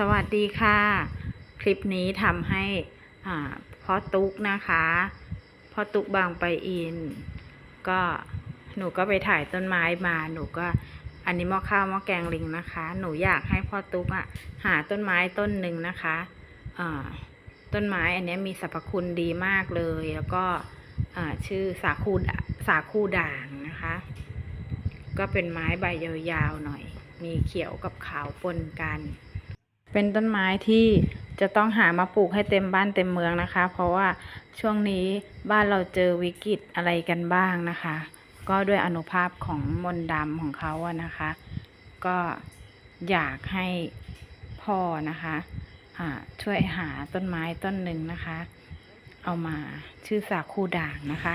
สวัสดีค่ะ คลิปนี้ทำให้พ่อตุ๊กนะคะพ่อตุ๊กบางไปอิน ก็หนูก็ไปถ่ายต้นไม้มาหนูก็อันนี้หม้อข้าวหม้อแกงลิงนะคะ หนูอยากให้พ่อตุ๊กอะหาต้นไม้ต้นหนึ่งนะคะต้นไม้อันนี้มีสรรพคุณดีมากเลย แล้วก็ชื่อสาคูสาคูด่างนะคะ ก็เป็นไม้ใบยาวๆหน่อย มีเขียวกับขาวปนกัน เป็นต้นไม้ที่จะต้องหามาปลูกให้เต็มบ้านเต็มเมืองนะคะ เพราะว่าช่วงนี้บ้านเราเจอวิกฤตอะไรกันบ้างนะคะ ก็ด้วยอนุภาพของมนต์ดำของเขาอะนะคะ ก็อยากให้พ่อนะคะช่วยหาต้นไม้ต้นหนึ่งนะคะ เอามาชื่อสาคูด่างนะคะ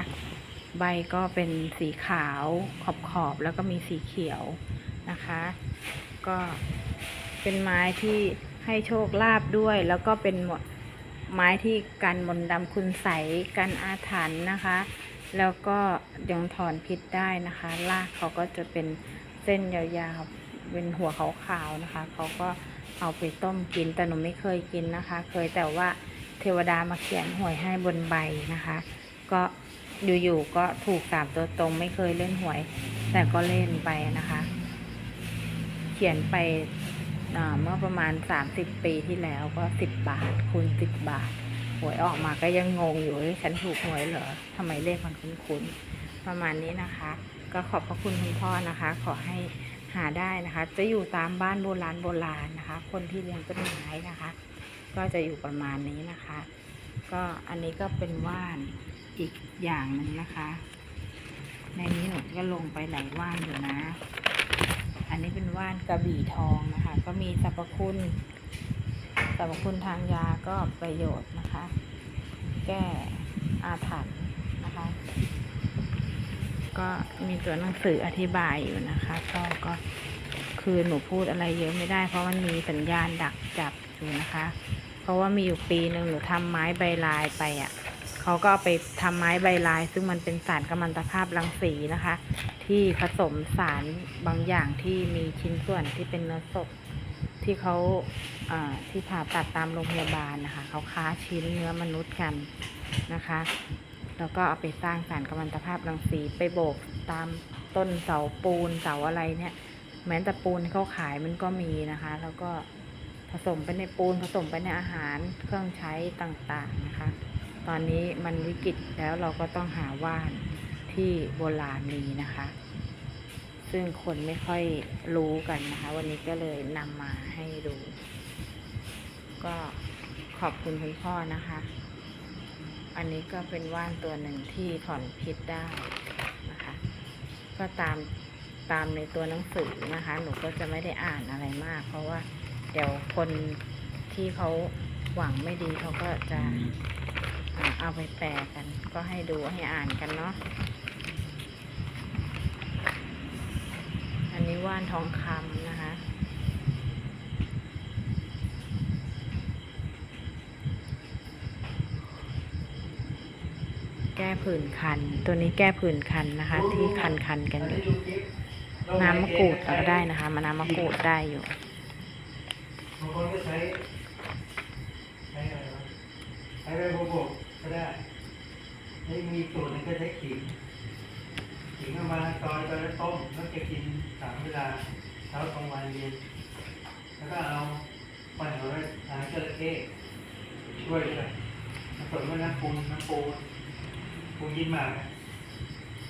ใบก็เป็นสีขาวขอบขอบๆแล้วก็มีสีเขียวนะคะ ก็เป็นไม้ที่ ให้โชคลาภด้วย แล้วก็เป็นหมดไม้ที่กันมนต์ดำคุณใสกันอาถรรพ์นะคะ แล้วก็ยังถอนพิษได้นะคะรากเขาก็จะเป็นเส้นยาวๆเป็นหัวขาวๆนะคะเขาก็เอาไปต้มกินแต่หนูไม่เคยกินนะคะ เคยแต่ว่าเทวดามาเขียนหวยให้บนใบนะคะ ก็อยู่ๆก็ถูกสามตัวตรงไม่เคยเล่นหวย แต่ก็เล่นไปนะคะ เขียนไป เมื่อประมาณ 30 ปีที่แล้วก็ 10 บาทคูณ10 บาทหวยออกมาก็ยังงงอยู่ฉันถูกหวยเหรอทำไมเลขมันคุ้นๆประมาณนี้นะคะ ก็ขอบพระคุณคุณพ่อนะคะ ขอให้หาได้นะคะ จะอยู่ตามบ้านโบราณโบราณนะคะ คนที่เลี้ยงต้นไม้นะคะ ก็จะอยู่ประมาณนี้นะคะ ก็อันนี้ก็เป็นว่านอีกอย่างหนึ่งนะคะ ในนี้หนูก็ลงไปหลายว่านอยู่นะ อันนี้เป็นว่านกระบี่ทองนะคะ ก็มีสรรพคุณสรรพคุณทางยาก็ประโยชน์นะคะ แก้อาถรรพ์นะคะ ก็มีตัวหนังสืออธิบายอยู่นะคะก็ก็คือหนูพูดอะไรเยอะไม่ได้ เพราะมันมีสัญญาณดักจับอยู่นะคะ เพราะว่ามีอยู่ปีหนึ่งหนูทำไม้ใบลายไปอะ เขาก็ไปทำไม้ใบลาย ซึ่งมันเป็นสารกัมมันตภาพรังสีนะคะ ที่ผสมสารบางอย่างที่มีชิ้นส่วนที่เป็นเนื้อสดที่เขาอ่าที่ผ่าตัดตามโรงพยาบาลนะคะ เขาค้าชิ้นเนื้อมนุษย์กันนะคะ แล้วก็เอาไปสร้างสารกัมมันตภาพรังสีไปโบกตามต้นเสาปูนเสาอะไรเนี่ย แม้แต่ปูนที่เขาขายมันก็มีนะคะ แล้วก็ผสมไปในปูนผสมไปในอาหารเครื่องใช้ต่างๆนะคะ ตอนนี้มันวิกฤตแล้วเราก็ต้องหาว่านที่โบราณมีนะคะ ซึ่งคนไม่ค่อยรู้กันนะคะ วันนี้ก็เลยนำมาให้ดู ก็ขอบคุณคุณพ่อนะคะ อันนี้ก็เป็นว่านตัวหนึ่งที่ถอนพิษได้นะคะ ก็ตามตามในตัวหนังสือนะคะ หนูก็จะไม่ได้อ่านอะไรมาก เพราะว่าเดี๋ยวคนที่เขาหวังไม่ดีเขาก็จะ เอาไปแปลกัน ก็ให้ดูให้อ่านกันเนาะ อันนี้ว่านทองคำนะคะ แก้ผื่นคัน ตัวนี้แก้ผื่นคันนะคะ ที่คันคันกันอยู่ น้ำมะกรูดเราก็ได้นะคะมาน้ำมะกรูดได้อยู่บางคนก็ใช้ใช้อะไรใช้ใบโบโบก ก็ได้แล้มีสูตรหนึงก็ใช้ขิงขิงเอามาซอยไปแล้วต้มแล้วจะกินสามเวลาเช้ากลางวันเย็นแล้วก็เอาปันเอาไว้ทานจระเข้ช่วยด้วยผสมด้วยน้ำปูนน้ำปูนปูนยินหมาก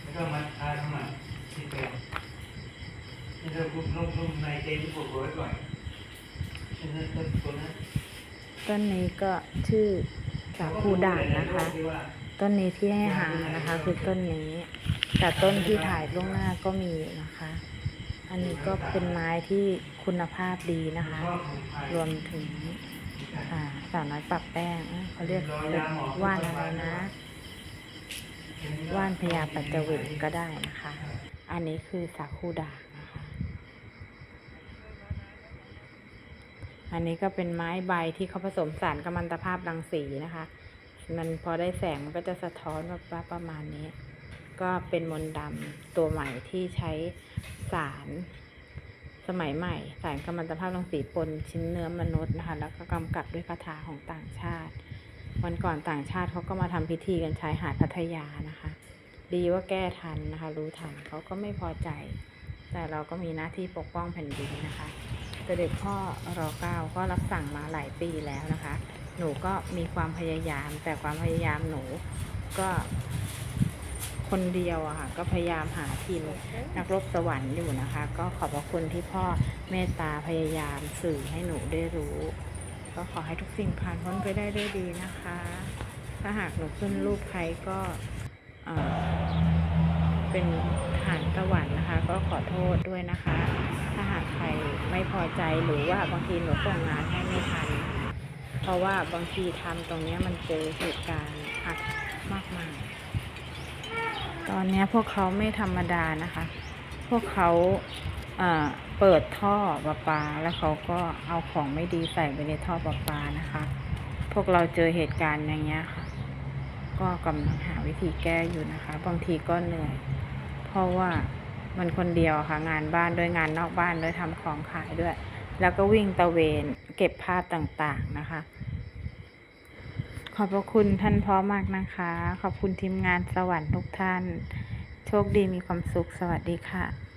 แล้วก็มาทาข้างหลังที่เป็นนี่เราลุ่มลุ่มๆในเจนที่ปวดหัวไว้ก่อนนี่นั่นต้นตัวนั้นต้นนี้ก็ชื่อ สาคูด่างนะคะ ต้นนี้ที่ให้หานะคะ คือต้นนี้แต่ต้นที่ถ่ายล่วงหน้าก็มีนะคะ อันนี้ก็เป็นไม้ที่คุณภาพดีนะคะ รวมถึงอ่าสาวน้อยปรับแป้งเขาเรียกว่านอะไรนะ ว่านพญาปัจจวิตก็ได้นะคะ อันนี้คือสาคูด่างนะคะ อันนี้ก็เป็นไม้ใบที่เขาผสมสารกัมมันตภาพรังสีนะคะ มันพอได้แสงมันก็จะสะท้อนแบบว่าประมาณนี้ ก็เป็นมนต์ดำตัวใหม่ที่ใช้สารสสมัยใหม่ สารกัมมันตภาพรังสีปนชิ้นเนื้อมนุษย์นะคะ แล้วก็กำกับด้วยคาถาของต่างชาติ วันก่อนต่างชาติเขาก็มาทำพิธีกันชายหาดพัทยานะคะ ดีว่าแก้ทันนะคะ รู้ทันเขาก็ไม่พอใจ แต่เราก็มีหน้าที่ปกป้องแผ่นดินนะคะ แต่เด็กพ่อรอเก้าก็รับสั่งมาหลายปีแล้วนะคะ หนูก็มีความพยายาม แต่ความพยายามหนูก็ คนเดียวอะค่ะ ก็พยายามหาทีมนักรบสวรรค์อยู่นะคะ ก็ขอบพระคุณที่พ่อเมตตาพยายามสื่อให้หนูได้รู้ ก็ขอให้ทุกสิ่งผ่านพ้นไปได้ด้วยดีนะคะ ถ้าหากหนูขึ้นรูปใครก็อ่อ เป็นทหารสวรรค์นะคะ ก็ขอโทษด้วยนะคะ ถ้าหากใครไม่พอใจหรือว่าบางทีหนูส่งงานให้ไม่ทัน เพราะว่าบางทีทำตรงเนี้ยมันเจอเหตุการณ์อัดมากมายตอนเนี้ยพวกเขาไม่ธรรมดานะคะ พวกเขาเอ่อเปิดท่อประปา แล้วเขาก็เอาของไม่ดีใส่ไปในท่อประปานะคะ พวกเราเจอเหตุการณ์อย่างเงี้ยค่ะ ก็กำลังหาวิธีแก้อยู่นะคะ บางทีก็เหนื่อย เพราะว่ามันคนเดียวค่ะ งานบ้านด้วยงานนอกบ้านด้วยทำของขายด้วย แล้วก็วิ่งตะเวนเก็บภาพต่างๆนะคะ ขอบพระคุณท่านพ่อมากนะคะ ขอบคุณทีมงานสวรรค์ทุกท่าน โชคดีมีความสุขสวัสดีค่ะ